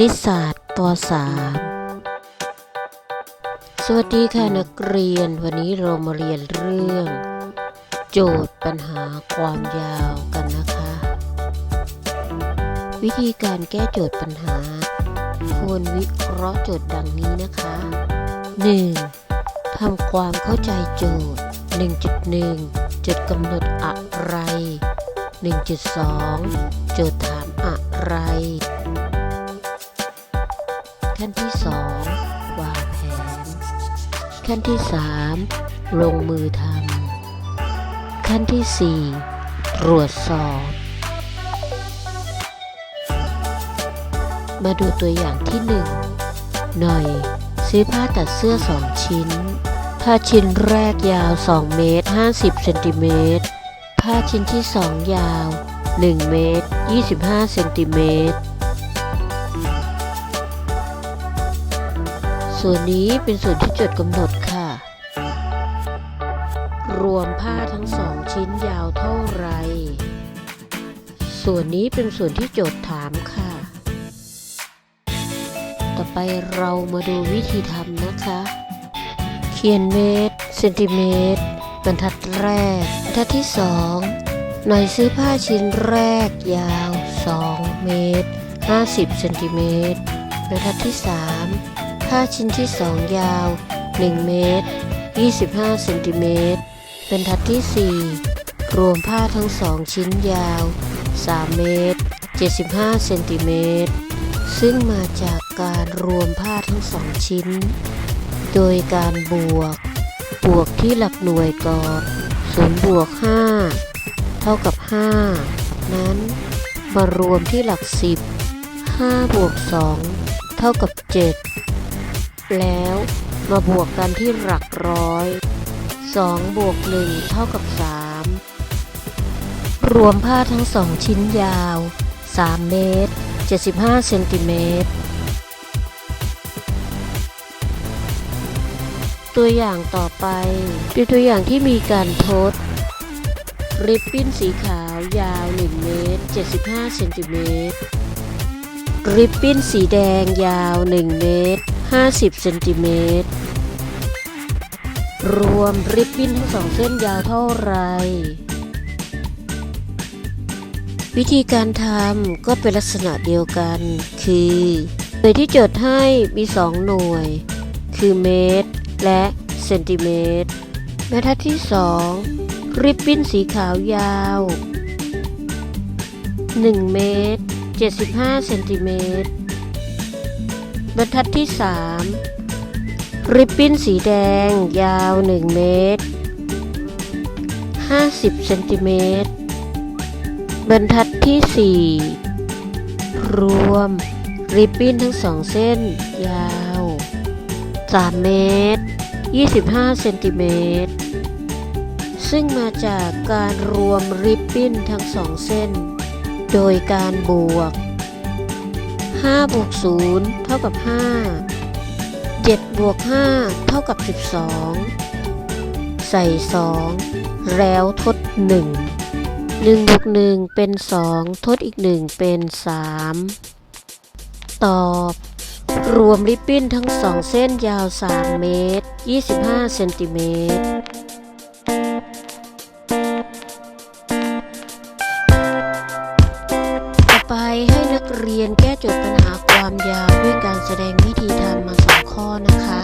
ณิตศาสตร์ป .3 สวัสดีค่ะนักเรียน วันนี้เรามาเรียนเรื่อง โจทย์ปัญหาความยาวกันนะคะ วิธีการแก้โจทย์ปัญหา ควรวิเคราะห์โจทย์ดังนี้นะคะ 1. ทำความเข้าใจโจทย์ 1.1จดกำหนดอะไร 1.2 โจทย์ถามอะไร ขั้นที่ 2 วางแผน ขั้นที่ 3 ลงมือทำขั้นที่ 4 ตรวจสอบ มาดูตัวอย่างที่ 1 หน่อย ซื้อผ้าตัดเสื้อ 2 ชิ้น ผ้าชิ้นแรกยาว 2 เมตร 50 เซนติเมตร ผ้าชิ้นที่ 2 ยาว 1 เมตร 25 เซนติเมตร ส่วนนี้เป็นส่วนที่จดกำหนดค่ะ รวมผ้าทั้งสองชิ้นยาวเท่าไร ส่วนนี้เป็นส่วนที่โจทย์ถามค่ะ ต่อไปเรามาดูวิธีทำนะคะ เขียนเมตร เซนติเมตร บรรทัดแรก บรรทัดที่สองหน่อยซื้อผ้าชิ้นแรกยาว 2 เมตร 50 เซนติเมตรบรรทัดที่สาม ผ้าชิ้นที่ 2 ยาว 1 เมตร 25เซนติเมตรเป็นทัดที่ 4 รวมผ้าทั้งสองชิ้นยาว 3 เมตร 75เซนติเมตร ซึ่งมาจากการรวมผ้าทั้งสองชิ้น โดยการบวก บวกที่หลักหน่วยก่อน0บวก 5 เท่ากับ 5 นั้นมารวมที่หลัก 10 5บวก 2 เท่ากับ 7 แล้ว มาบวกกันที่หลักร้อย 2 บวก 1 เท่ากับ 3 รวมผ้าทั้งสองชิ้นยาว 3 เมตร 75 เซนติเมตร ตัวอย่างต่อไปเป็นตัวอย่างที่มีการทด ริบบิ้นสีขาวยาว 1 เมตร 75 เซนติเมตรริบบิ้นสีแดงยาว 1 เมตร 50เซนติเมตร รวมริบบิ้นทั้งสองเส้นยาวเท่าไร วิธีการทำก็เป็นลักษณะเดียวกัน คือหน่วยที่โจทย์ให้มี 2 หน่วย คือเมตร และเซนติเมตรบรรทัดที่ 2 ริบบิ้นสีขาวยาว 1 เมตร 75 เซนติเมตร บรรทัดที่ 3 ริบบิ้นสีแดง ยาว 1 เมตร 50เซนติเมตร บรรทัดที่ 4 รวม ริบบิ้นทั้งสองเส้น ยาว 3 เมตร 25เซนติเมตร ซึ่งมาจากการรวมริบบิ้นทั้งสองเส้น โดยการบวก 5บวก0เท่ากับ 5 7บวก5เท่ากับ 12 ใส่ 2 แล้วทด 1 1บวก1เป็น 2 ทดอีก 1 เป็น 3 ตอบ รวมริบบิ้นทั้งสองเส้นยาว 3 เมตร 25 เซนติเมตร เรียนแก้โจทย์ปัญหาความยาวด้วยการแสดงวิธีทำมาสองข้อนะคะ